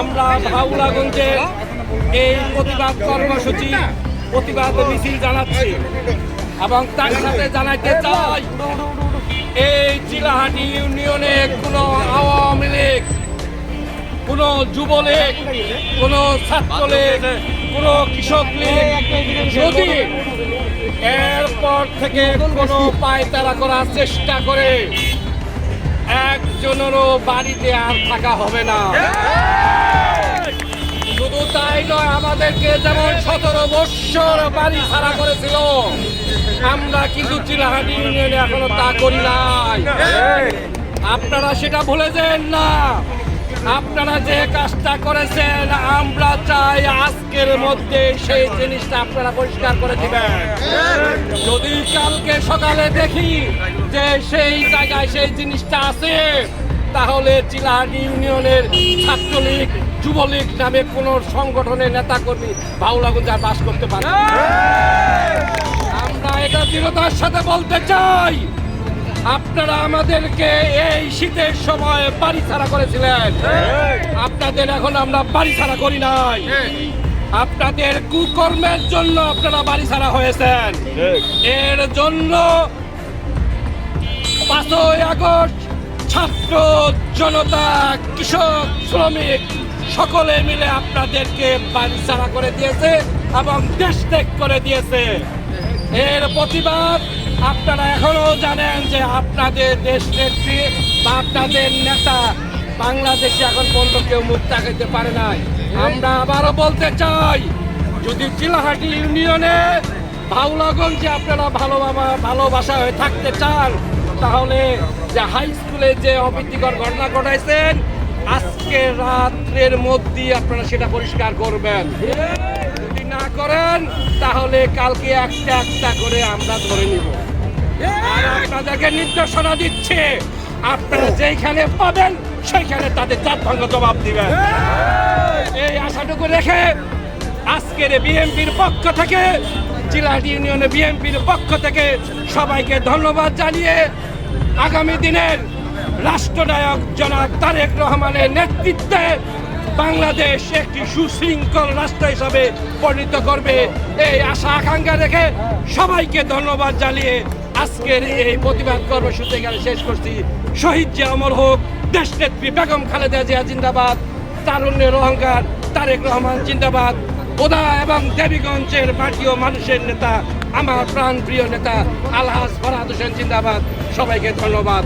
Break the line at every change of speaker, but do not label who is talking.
আমরা ভাউলাগঞ্জে এই প্রতিবাদ কর্মসূচি, প্রতিবাদ মিছিল জানাচ্ছি এবং তার সাথে জানাইতে চাই, এই চিলাহাটি ইউনিয়নে কোনো আওয়ামী লীগ, কোনো যুবলীগ, কোনো ছাত্রলীগ, কোনো কৃষক লীগ যদি এরপর থেকে কোনো পায়তারা করার চেষ্টা করে, একজনেরও বাড়িতে আর থাকা হবে না। শুধু তাই নয়, আমাদেরকে যেমন সতেরো বৎসর বাড়ি ছাড়া করেছিল, আমরা কিন্তু চিলাহাটি ইউনিয়নে এখনও তা করি নাই। আপনারা সেটা ভুলে যান না। আপনারা যে কাজটা করেছেন, আমরা চাই আজকের মধ্যে সেই জিনিসটা আপনারা পরিষ্কার করে দিবেন। যদি কালকে সকালে দেখি যে সেই জায়গায় সেই জিনিসটা আছে, তাহলে চিলাহাটি ইউনিয়নের ছাত্রলীগ যুবলীগ নামে কোন সংগঠনের নেতাকর্মী বাউলাগঞ্জে আর বাস করতে পারে। আমরা এটা দৃঢ়তার সাথে বলতে চাই, আপনারা আমাদেরকে এই শীতের সময় বাড়ি ছাড়া করেছিলেন। আপনাদের এখন আমরা বাড়ি ছাড়া করি নাই। আপনাদের কুকর্মের জন্য আপনারা বাড়ি ছাড়া হয়েছেন। এর জন্য পাঁচই আগস্ট ছাত্র জনতা, কৃষক, শ্রমিক সকলে মিলে আপনাদেরকে বাড়ি ছাড়া করে দিয়েছে এবং দেশ ত্যাগ করে দিয়েছে। এর প্রতিবাদ আপনারা এখনও জানেন যে আপনাদের দেশ নেত্রী বা আপনাদের নেতা বাংলাদেশে এখন পর্যন্ত কেউ মুখ তাকাইতে পারে নাই। আমরা আবারও বলতে চাই, যদি চিলাহাটি ইউনিয়নে ভাউলাগঞ্জে আপনারা ভালো ভালোবাসা হয়ে থাকতে চান, তাহলে যে হাই স্কুলে যে অপ্রীতিকর ঘটনা ঘটাইছেন আজকে রাত্রের মধ্যেই আপনারা সেটা পরিষ্কার করবেন। যদি না করেন, তাহলে কালকে একটা একটা করে আমরা ধরে নিব। আপনাদেরকে নির্দেশনা দিচ্ছে, আপনারা যেইখানে পাবেন, সেইখানে তাদের চার ভাঙ্গ জবাব দিবেন। এই আশাটুকু রেখে আজকের বিএনপির পক্ষ থেকে জিলাহাটি ইউনিয়নের বিএনপির পক্ষ থেকে সবাইকে ধন্যবাদ জানিয়ে আগামী দিনের রাষ্ট্রনায়ক জনাব তারেক রহমানের নেতৃত্বে বাংলাদেশ একটি সুশৃঙ্খল রাষ্ট্র হিসাবে পরিণত করবে। এই আশা, আকাঙ্ক্ষা রেখে সবাইকে ধন্যবাদ জানিয়ে আজকের এই প্রতিবাদ কর্মসূচি এখানে শেষ করছি। শহীদ যে অমর হোক, দেশ নেত্রী বেগম খালেদা জিয়া জিন্দাবাদ তারুণ্যের অহংকার তারেক রহমান জিন্দাবাদ, ওদা এবং দেবীগঞ্জের মাটি ও মানুষের নেতা, আমার প্রাণ প্রিয় নেতা আলহাজ ফরহাদ হোসেন জিন্দাবাদ। সবাইকে ধন্যবাদ।